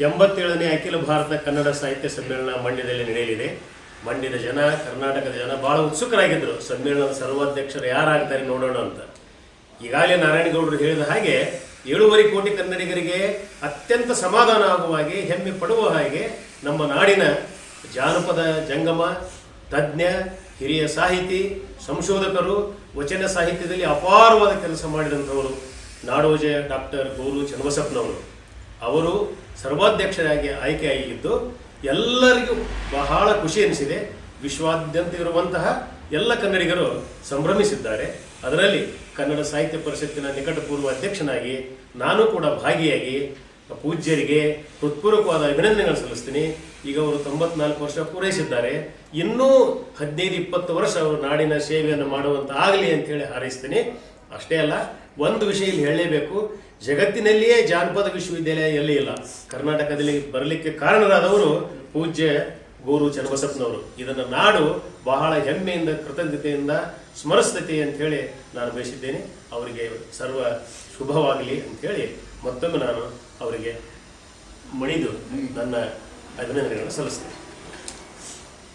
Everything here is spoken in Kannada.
ಎಂಬತ್ತೇಳನೇ ಅಖಿಲ ಭಾರತ ಕನ್ನಡ ಸಾಹಿತ್ಯ ಸಮ್ಮೇಳನ ಮಂಡ್ಯದಲ್ಲಿ ನಡೆಯಲಿದೆ. ಮಂಡ್ಯದ ಜನ, ಕರ್ನಾಟಕದ ಜನ ಬಹಳ ಉತ್ಸುಕರಾಗಿದ್ದರು. ಸಮ್ಮೇಳನದ ಸರ್ವಾಧ್ಯಕ್ಷರು ಯಾರಾಗ್ತಾರೆ ನೋಡೋಣ ಅಂತ. ಈಗಾಗಲೇ ನಾರಾಯಣಗೌಡರು ಹೇಳಿದ ಹಾಗೆ ಏಳೂವರೆ ಕೋಟಿ ಕನ್ನಡಿಗರಿಗೆ ಅತ್ಯಂತ ಸಮಾಧಾನ ಆಗುವ ಹಾಗೆ, ಹೆಮ್ಮೆ ಪಡುವ ಹಾಗೆ ನಮ್ಮ ನಾಡಿನ ಜಾನಪದ, ಜಂಗಮ, ತಜ್ಞ, ಹಿರಿಯ ಸಾಹಿತಿ, ಸಂಶೋಧಕರು, ವಚನ ಸಾಹಿತ್ಯದಲ್ಲಿ ಅಪಾರವಾದ ಕೆಲಸ ಮಾಡಿದಂಥವರು ನಾಡೋಜ ಡಾಕ್ಟರ್ ಗೌರು ಚನ್ನಬಸಪ್ಪನವರು. ಅವರು ಸರ್ವಾಧ್ಯಕ್ಷರಾಗಿ ಆಯ್ಕೆಯಾಗಿದ್ದು ಎಲ್ಲರಿಗೂ ಬಹಳ ಖುಷಿ ಅನಿಸಿದೆ ವಿಶ್ವಾದ್ಯಂತ ಇರುವಂತಹ ಎಲ್ಲ ಕನ್ನಡಿಗರು ಸಂಭ್ರಮಿಸಿದ್ದಾರೆ. ಅದರಲ್ಲಿ ಕನ್ನಡ ಸಾಹಿತ್ಯ ಪರಿಷತ್ತಿನ ನಿಕಟಪೂರ್ವ ಅಧ್ಯಕ್ಷನಾಗಿ ನಾನು ಕೂಡ ಭಾಗಿಯಾಗಿ ಪೂಜ್ಯರಿಗೆ ಹೃತ್ಪೂರ್ವಕವಾದ ಅಭಿನಂದನೆಗಳು ಸಲ್ಲಿಸ್ತೀನಿ. ಈಗ ಅವರು ತೊಂಬತ್ನಾಲ್ಕು ವರ್ಷ ಪೂರೈಸಿದ್ದಾರೆ. ಇನ್ನೂ ಹದಿನೈದು, ಇಪ್ಪತ್ತು ವರ್ಷ ಅವರು ನಾಡಿನ ಸೇವೆಯನ್ನು ಮಾಡುವಂತ ಆಗಲಿ ಅಂತ ಹೇಳಿ ಹಾರೈಸ್ತೀನಿ. ಅಷ್ಟೇ ಅಲ್ಲ, ಒಂದು ವಿಷಯ ಇಲ್ಲಿ ಹೇಳಲೇಬೇಕು. ಜಗತ್ತಿನಲ್ಲಿಯೇ ಜಾನಪದ ವಿಶ್ವವಿದ್ಯಾಲಯ ಎಲ್ಲಿ ಇಲ್ಲ. ಕರ್ನಾಟಕದಲ್ಲಿ ಬರಲಿಕ್ಕೆ ಕಾರಣರಾದವರು ಪೂಜ್ಯ ಗುರು ಚನ್ನಬಸಪ್ಪನವರು. ಇದನ್ನು ನಾಡು ಬಹಳ ಹೆಮ್ಮೆಯಿಂದ, ಕೃತಜ್ಞತೆಯಿಂದ, ಸ್ಮರಿಸ್ತತೆ ಅಂತ ಹೇಳಿ ನಾನು ಬಯಸಿದ್ದೇನೆ. ಅವರಿಗೆ ಸರ್ವ ಶುಭವಾಗಲಿ ಅಂತ ಹೇಳಿ ಮತ್ತೊಮ್ಮೆ ನಾನು ಅವರಿಗೆ ಮಣಿದು ನನ್ನ ಅಭಿನಂದನೆಗಳನ್ನು ಸಲ್ಲಿಸ್ತೇನೆ